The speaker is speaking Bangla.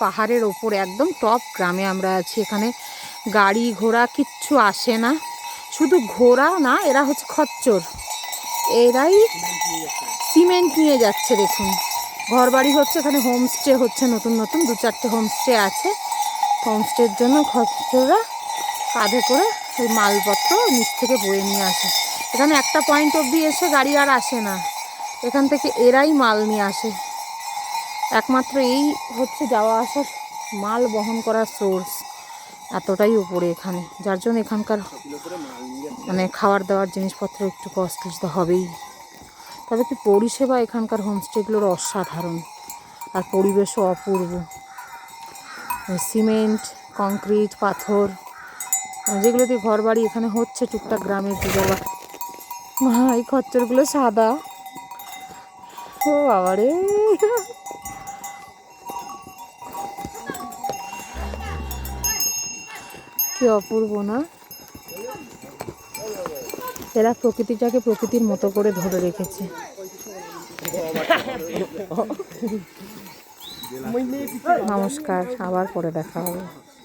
পাহাড়ের ওপর, একদম টপ গ্রামে আমরা আছি। এখানে গাড়ি ঘোড়া কিচ্ছু আসে না। শুধু ঘোড়া না, এরা হচ্ছে খচ্চর। এরাই সিমেন্ট নিয়ে যাচ্ছে, দেখুন। ঘর বাড়ি হচ্ছে, এখানে হোমস্টে হচ্ছে, নতুন নতুন দু চারটে হোমস্টে আছে। হোমস্টের জন্য খচ্চররা কাঁধে করে ওই মালপত্র নিচ থেকে বয়ে নিয়ে আসে। এখানে একটা পয়েন্ট অবধি এসে গাড়ি আর আসে না। এখান থেকে এরাই মাল নিয়ে আসে। একমাত্র এই হচ্ছে যাওয়া আসার মাল বহন করার সোর্স এতটাই উপরে এখানে। যার জন্য এখানকার মানে খাবার দাওয়ার জিনিসপত্র একটু কস্টলি তো হবেই। তবে কি পরিষেবা এখানকার হোমস্টেগুলোর অসাধারণ। আর পরিবেশও অপূর্ব। সিমেন্ট কংক্রিট পাথর যেগুলো দিয়ে ঘর বাড়ি এখানে হচ্ছে টুকটাক গ্রামের মা, এই খচ্চরগুলো সাদা। ও বাবারে। কি অপূর্ব, না? এরা প্রকৃতিটাকে প্রকৃতির মতো করে ধরে রেখেছে। নমস্কার, আবার পরে দেখা হবে।